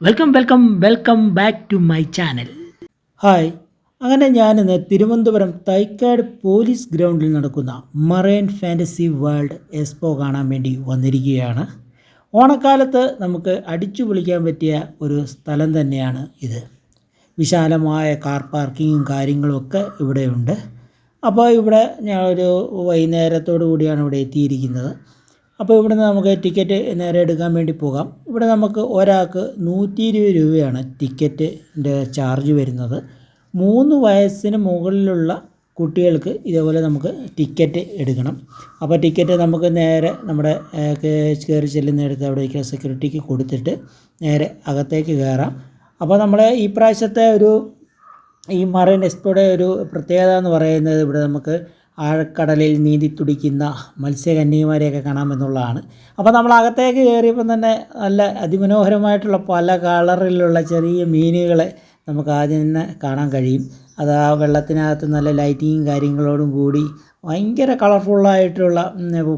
Welcome welcome welcome back to my channel hi അങ്ങനെ ഞാനിന്ന് Thiruvananthapuram Thycaud police ഗ്രൗണ്ടിൽ നടക്കുന്ന മറൈൻ ഫാന്റസി വേൾഡ് എക്സ്പോ കാണാൻ വേണ്ടി വന്നിരിക്കുകയാണ്. ഓണക്കാലത്ത് നമുക്ക് അടിച്ചു പൊളിക്കാൻ പറ്റിയ ഒരു സ്ഥലം തന്നെയാണ് ഇത്. വിശാലമായ കാർ പാർക്കിങ്ങും കാര്യങ്ങളുമൊക്കെ ഇവിടെയുണ്ട്. അപ്പോൾ ഇവിടെ ഞാനൊരു വൈകുന്നേരത്തോടു കൂടിയാണ് ഇവിടെ എത്തിയിരിക്കുന്നത്. അപ്പോൾ ഇവിടുന്ന് നമുക്ക് ടിക്കറ്റ് നേരെ എടുക്കാൻ വേണ്ടി പോകാം. ഇവിടെ നമുക്ക് ഒരാൾക്ക് നൂറ്റി ഇരുപത് രൂപയാണ് ടിക്കറ്റിന്റെ ചാർജ് വരുന്നത്. മൂന്ന് വയസ്സിന് മുകളിലുള്ള കുട്ടികൾക്ക് ഇതേപോലെ നമുക്ക് ടിക്കറ്റ് എടുക്കണം. അപ്പോൾ ടിക്കറ്റ് നമുക്ക് നേരെ നമ്മുടെ കയറി ചെല്ലുന്നിടത്ത് അവിടേക്ക് സെക്യൂരിറ്റിക്ക് കൊടുത്തിട്ട് നേരെ അകത്തേക്ക് കയറാം. അപ്പോൾ നമ്മൾ ഈ പ്രാവശ്യത്തെ ഒരു ഈ മറൈൻ എക്സ്പോയുടെ ഒരു പ്രത്യേകത എന്ന് പറയുന്നത് ഇവിടെ നമുക്ക് ആഴക്കടലിൽ നീന്തി തുടിക്കുന്ന മത്സ്യകന്യകമാരെയൊക്കെ കാണാമെന്നുള്ളതാണ്. അപ്പോൾ നമ്മൾ അകത്തേക്ക് കയറിയപ്പം തന്നെ നല്ല അതിമനോഹരമായിട്ടുള്ള പല കളറിലുള്ള ചെറിയ മീനുകളെ നമുക്ക് ആദ്യം തന്നെ കാണാൻ കഴിയും. അത് ആ വെള്ളത്തിനകത്ത് നല്ല ലൈറ്റിങ്ങും കാര്യങ്ങളോടും കൂടി ഭയങ്കര കളർഫുള്ളായിട്ടുള്ള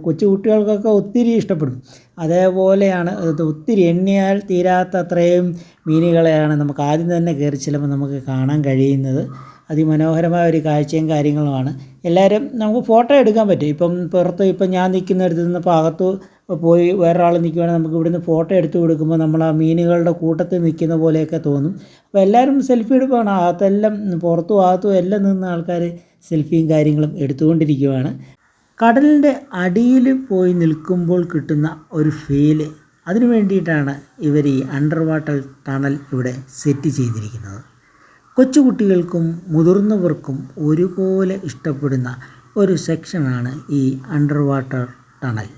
കൊച്ചു കുട്ടികൾക്കൊക്കെ ഒത്തിരി ഇഷ്ടപ്പെടും. അതേപോലെയാണ് ഒത്തിരി എണ്ണിയാൽ തീരാത്ത അത്രയും മീനുകളെയാണ് നമുക്ക് ആദ്യം തന്നെ കയറി ചെല്ലുമ്പോൾ നമുക്ക് കാണാൻ കഴിയുന്നത്. അതിമനോഹരമായ ഒരു കാഴ്ചയും കാര്യങ്ങളുമാണ്. എല്ലാവരും നമുക്ക് ഫോട്ടോ എടുക്കാൻ പറ്റും. ഇപ്പം പുറത്ത് ഇപ്പം ഞാൻ നിൽക്കുന്നിടത്ത് നിന്ന് അകത്ത് പോയി വേറൊരാൾ നിൽക്കുവാണെങ്കിൽ നമുക്ക് ഇവിടുന്ന് ഫോട്ടോ എടുത്തു കൊടുക്കുമ്പോൾ നമ്മൾ ആ മീനുകളുടെ കൂട്ടത്തിൽ നിൽക്കുന്ന പോലെയൊക്കെ തോന്നും. അപ്പോൾ എല്ലാവരും സെൽഫി എടുക്കുകയാണ് അകത്തെല്ലാം പുറത്തും അകത്തും എല്ലാം നിന്ന് ആൾക്കാർ സെൽഫിയും കാര്യങ്ങളും എടുത്തുകൊണ്ടിരിക്കുകയാണ് കടലിന്റെ അടിയിൽ പോയി നിൽക്കുമ്പോൾ കിട്ടുന്ന ഒരു ഫീൽ അതിനു വേണ്ടിയിട്ടാണ് ഇവർ ഈ അണ്ടർ വാട്ടർ ടണൽ ഇവിടെ സെറ്റ് ചെയ്തിരിക്കുന്നത്. കൊച്ചുകുട്ടികൾക്കും മുതിർന്നവർക്കും ഒരുപോലെ ഇഷ്ടപ്പെടുന്ന ഒരു സെക്ഷനാണ് ഈ അണ്ടർ വാട്ടർ ടണൽ.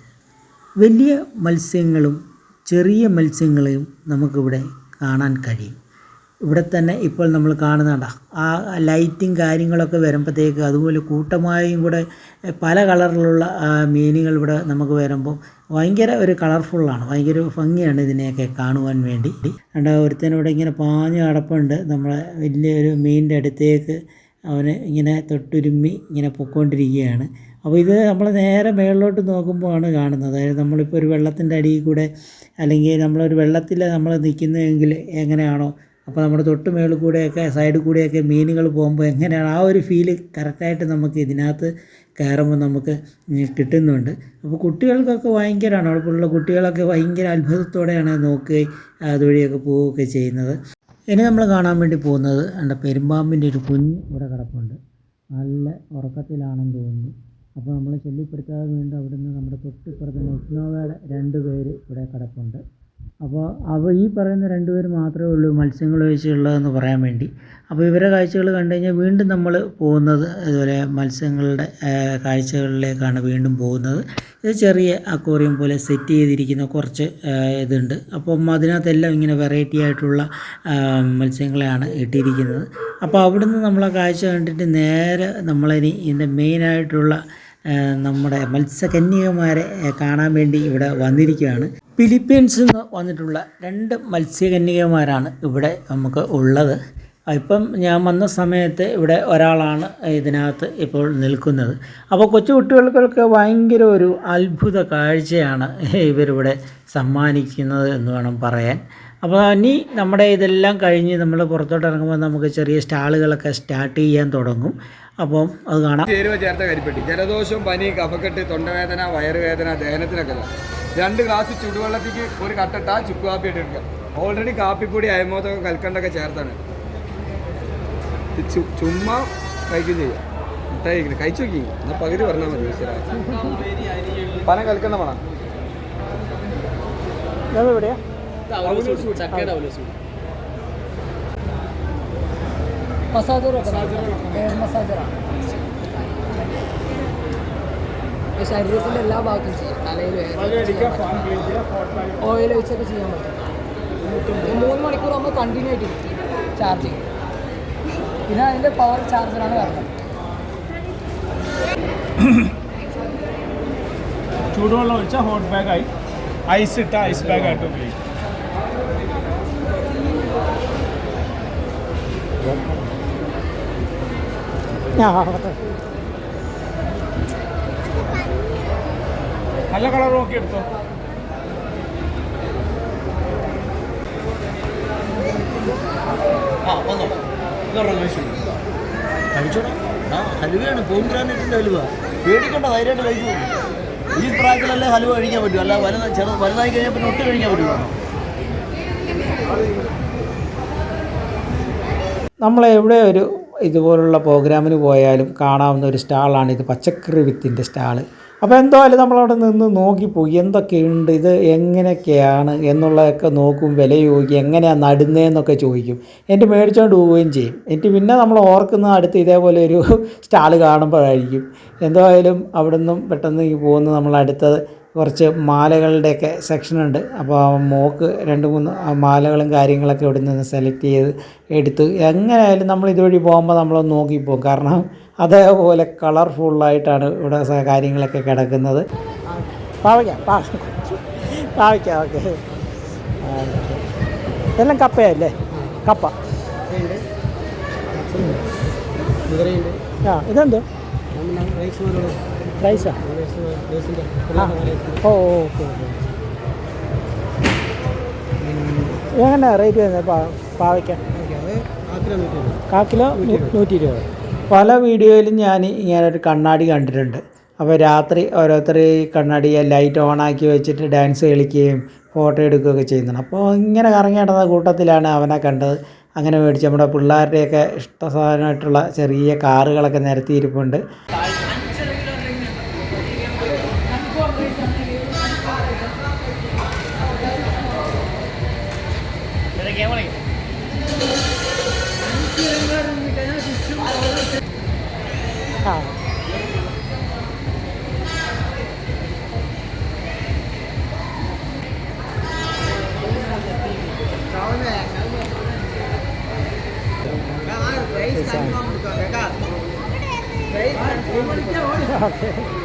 വലിയ മത്സ്യങ്ങളും ചെറിയ മത്സ്യങ്ങളെയും നമുക്കിവിടെ കാണാൻ കഴിയും. ഇവിടെ തന്നെ ഇപ്പോൾ നമ്മൾ കാണുന്നുണ്ട ആ ലൈറ്റും കാര്യങ്ങളൊക്കെ വരുമ്പോഴത്തേക്ക് അതുപോലെ കൂട്ടമായും കൂടെ പല കളറിലുള്ള മീനുകൾ ഇവിടെ നമുക്ക് വരുമ്പോൾ ഭയങ്കര ഒരു കളർഫുള്ളാണ് ഭയങ്കര ഭംഗിയാണ് ഇതിനെയൊക്കെ കാണുവാൻ വേണ്ടി. രണ്ടാ ഒരുത്തനിവിടെ ഇങ്ങനെ പാഞ്ഞ് കടപ്പുണ്ട് നമ്മളെ വലിയൊരു മീനിന്റെ അടുത്തേക്ക് അവന് ഇങ്ങനെ തൊട്ടുരുമ്മി ഇങ്ങനെ പൊക്കോണ്ടിരിക്കുകയാണ്. അപ്പോൾ ഇത് നമ്മൾ നേരെ മേളിലോട്ട് നോക്കുമ്പോഴാണ് കാണുന്നത് അതായത് നമ്മളിപ്പോൾ ഒരു വെള്ളത്തിന്റെ അടിയിൽ കൂടെ അല്ലെങ്കിൽ നമ്മളൊരു വെള്ളത്തിൽ നമ്മൾ നിൽക്കുന്നതെങ്കിൽ എങ്ങനെയാണോ അപ്പോൾ നമ്മുടെ തൊട്ട് മേളിൽ കൂടെയൊക്കെ സൈഡിൽ കൂടെയൊക്കെ മീനുകൾ പോകുമ്പോൾ എങ്ങനെയാണ് ആ ഒരു ഫീൽ കറക്റ്റായിട്ട് നമുക്ക് ഇതിനകത്ത് കയറുമ്പോൾ നമുക്ക് കിട്ടുന്നുണ്ട്. അപ്പോൾ കുട്ടികൾക്കൊക്കെ ഭയങ്കരമാണ്. അവിടെയുള്ള കുട്ടികളൊക്കെ ഭയങ്കര അത്ഭുതത്തോടെയാണ് നോക്കുകയും അതുവഴിയൊക്കെ പോവുകയൊക്കെ ചെയ്യുന്നത്. ഇനി നമ്മൾ കാണാൻ വേണ്ടി പോകുന്നത് എന്റെ പെരുമ്പാമ്പിന്റെ ഒരു കുഞ്ഞ് ഇവിടെ കിടപ്പുണ്ട്. നല്ല ഉറക്കത്തിലാണെന്ന് തോന്നുന്നു. അപ്പോൾ നമ്മൾ ശല്യപ്പെടുത്താതെ വേണ്ടി അവിടുന്ന് നമ്മുടെ തൊട്ടിപ്പുറത്തുനിന്ന് ഉഷ്ണോവയുടെ രണ്ട് പേര് ഇവിടെ കിടപ്പുണ്ട്. അപ്പോൾ അവ ഈ പറയുന്ന രണ്ടുപേർ മാത്രമേ ഉള്ളൂ മത്സ്യങ്ങൾ വെച്ചുള്ളതെന്ന് പറയാൻ വേണ്ടി. അപ്പോൾ ഇവരെ കാഴ്ചകൾ കണ്ടു കഴിഞ്ഞാൽ വീണ്ടും നമ്മൾ പോകുന്നത് ഇതുപോലെ മത്സ്യങ്ങളുടെ കാഴ്ചകളിലേക്കാണ് വീണ്ടും പോകുന്നത്. ഇത് ചെറിയ അക്വേറിയം പോലെ സെറ്റ് ചെയ്തിരിക്കുന്ന കുറച്ച് ഇതുണ്ട്. അപ്പം അതിനകത്തെല്ലാം ഇങ്ങനെ വെറൈറ്റി ആയിട്ടുള്ള ആ, മത്സ്യങ്ങളെയാണ് ഇട്ടിരിക്കുന്നത്. അപ്പോൾ അവിടുന്ന് നമ്മളെ കാഴ്ച കണ്ടിട്ട് നേരെ നമ്മളിനി ഇതിന്റെ മെയിനായിട്ടുള്ള ആ, നമ്മുടെ മത്സ്യകന്യകമാരെ കാണാൻ വേണ്ടി ഇവിടെ വന്നിരിക്കുകയാണ്. ഫിലിപ്പീൻസിൽ നിന്ന് വന്നിട്ടുള്ള രണ്ട് മത്സ്യകന്യകമാരാണ് ഇവിടെ നമുക്ക് ഉള്ളത്. ഇപ്പം ഞാൻ വന്ന സമയത്ത് ഇവിടെ ഒരാളാണ് ഇതിനകത്ത് ഇപ്പോൾ നിൽക്കുന്നത്. അപ്പോൾ കൊച്ചു കുട്ടികൾക്കൊക്കെ ഭയങ്കര ഒരു അത്ഭുത കാഴ്ചയാണ് ഇവരിവിടെ സമ്മാനിക്കുന്നത് എന്ന് വേണം പറയാൻ. അപ്പോൾ ഇനി നമ്മുടെ ഇതെല്ലാം കഴിഞ്ഞ് നമ്മൾ പുറത്തോട്ട് ഇറങ്ങുമ്പോൾ നമുക്ക് ചെറിയ സ്റ്റാളുകളൊക്കെ സ്റ്റാർട്ട് ചെയ്യാൻ തുടങ്ങും. അപ്പം അത് കാണാം. ചേരുവ ചേർത്ത കരിപ്പെട്ടി. ജലദോഷം പനി കഫക്കെട്ട് തൊണ്ടവേദന വയറുവേദന ദഹനത്തിനൊക്കെ രണ്ട് ഗ്ലാസ് ചുടുവെള്ളത്തിക്ക് ഒരു കട്ടട്ട ചുക്ക് കാപ്പി ഇട്ട് എടുക്കുക ഓൾറെഡി കാപ്പിപ്പൊടി അയമോദകം കൽക്കണ്ടൊക്കെ ചേർത്താണ്. ചുമ്മാ കഴിക്കുകയും ചെയ്യാം. മിഠായി കഴിക്കണം. കഴിച്ചു നോക്കി. എന്നാൽ പകുതി പറഞ്ഞാൽ മതി ശരി പന കൽക്കണ്ട പണം. എവിടെയാ ശരീരത്തിന്റെ എല്ലാ ഭാഗത്തും ചെയ്യാം. തലയിൽ ഓയിൽ വെച്ചൊക്കെ ചെയ്യാൻ പറ്റും. ഈ മൂന്ന് മണിക്കൂർ ആകുമ്പോൾ കണ്ടിന്യൂ ആയിട്ട് ചാർജ് ചെയ്യും. പിന്നെ അതിന്റെ പവർ ചാർജറാണ് വരുന്നത്. ചൂടുവെള്ളം ഒഴിച്ചാൽ ഹോട്ട് ബാഗായി ഐസ് ഇട്ട ഐസ് ബാഗായിട്ട് ഉപയോഗിക്കും. നല്ല കളർ നോക്കി എടുത്തോ. ആ വന്നോ. കഴിച്ചോടാ. ആ ഹലുവയാണ്. പൂങ്കുരാനിട്ടിന്റെ ഹലുവ. പേടിക്കണ്ട ധൈര്യമായിട്ട് കഴിച്ചു ഈ പ്രായത്തിലല്ലേ ഹലുവ കഴിക്കാൻ പറ്റും. അല്ല വലുത് ചെറു വലുതായി കഴിഞ്ഞാൽ പിന്നെ ഒട്ടും കഴിക്കാൻ പറ്റുമോ നമ്മളെവിടെ ഒരു ഇതുപോലുള്ള പ്രോഗ്രാമിന് പോയാലും കാണാവുന്ന ഒരു സ്റ്റാളാണ് ഇത് പച്ചക്കറി വിത്തിന്റെ സ്റ്റാൾ. അപ്പോൾ എന്തായാലും നമ്മളവിടെ നിന്ന് നോക്കിപ്പോയി എന്തൊക്കെയുണ്ട് ഇത് എങ്ങനെയൊക്കെയാണ് എന്നുള്ളതൊക്കെ നോക്കും വില ചോദിക്കും എങ്ങനെയാണ് നടുന്നതെന്നൊക്കെ ചോദിക്കും. എന്നിട്ട് മേടിച്ചുകൊണ്ട് പോവുകയും ചെയ്യും. എന്നിട്ട് പിന്നെ നമ്മൾ ഓർക്കുന്ന അടുത്ത് ഇതേപോലെ ഒരു സ്റ്റാൾ കാണുമ്പോഴായിരിക്കും. എന്തായാലും അവിടെ നിന്നും പെട്ടെന്ന് പോകുന്ന നമ്മൾ കുറച്ച് മാലകളുടെയൊക്കെ സെക്ഷനുണ്ട് അപ്പോൾ ആ മോക്ക് രണ്ട് മൂന്ന് മാലകളും കാര്യങ്ങളൊക്കെ ഇവിടെ നിന്ന് സെലക്ട് ചെയ്ത് എടുത്ത് എങ്ങനെയായാലും നമ്മൾ ഇതുവഴി പോകുമ്പോൾ നമ്മളൊന്ന് നോക്കിപ്പോകും കാരണം അതേപോലെ കളർഫുള്ളായിട്ടാണ് ഇവിടെ കാര്യങ്ങളൊക്കെ കിടക്കുന്നത്. പാവയ്ക്ക കപ്പയല്ലേ കപ്പ. ആ ഇതെന്തോ? റൈസാ ഓ ഓക്കെ ഓക്കെ എങ്ങനെ റേറ്റ് വരുന്നത് പാ പാവയ്ക്ക? കാക്കിലോ കിലോ നൂറ്റി ഇരുപത് പല വീഡിയോയിലും ഞാൻ ഇങ്ങനെ ഒരു കണ്ണാടി കണ്ടിട്ടുണ്ട്. അപ്പോൾ രാത്രി ഓരോരുത്തർ കണ്ണാടി ലൈറ്റ് ഓണാക്കി വെച്ചിട്ട് ഡാൻസ് കളിക്കുകയും ഫോട്ടോ എടുക്കുകയൊക്കെ ചെയ്യുന്നുണ്ട്. അപ്പോൾ ഇങ്ങനെ കറങ്ങി നടന്ന കൂട്ടത്തിലാണ് അവനെ കണ്ടത്. അങ്ങനെ മേടിച്ച് നമ്മുടെ പിള്ളേരുടെയൊക്കെ ഇഷ്ട സാധനമായിട്ടുള്ള ചെറിയ കാറുകളൊക്കെ നിരത്തിയിരിപ്പുണ്ട്.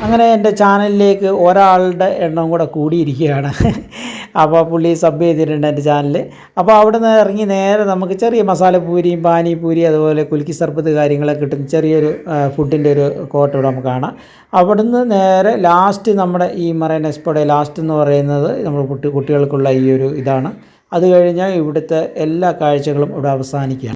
അങ്ങനെ എന്റെ ചാനലിലേക്ക് ഒരാളുടെ എണ്ണം കൂടെ കൂടിയിരിക്കുകയാണ്. അപ്പോൾ പുള്ളി സബ് ചെയ്തിട്ടുണ്ട് എന്റെ ചാനൽ അപ്പോൾ അവിടെ നിന്ന് ഇറങ്ങി നേരെ നമുക്ക് ചെറിയ മസാലപ്പൂരിയും പാനിപ്പൂരി അതുപോലെ കുലുക്കി സർബത്ത് കാര്യങ്ങളൊക്കെ കിട്ടുന്ന ചെറിയൊരു ഫുഡിന്റെ ഒരു കോട്ട് ഇവിടെ നമുക്ക് കാണാം. അവിടുന്ന് നേരെ ലാസ്റ്റ് നമ്മുടെ ഈ മറൈൻ എക്സ്പോയുടെ ലാസ്റ്റ് എന്ന് പറയുന്നത് നമ്മൾ കുട്ടി കുട്ടികൾക്കുള്ള ഈ ഒരു ഇതാണ്. അത് കഴിഞ്ഞാൽ ഇവിടുത്തെ എല്ലാ കാഴ്ചകളും ഇവിടെ അവസാനിക്കുകയാണ്.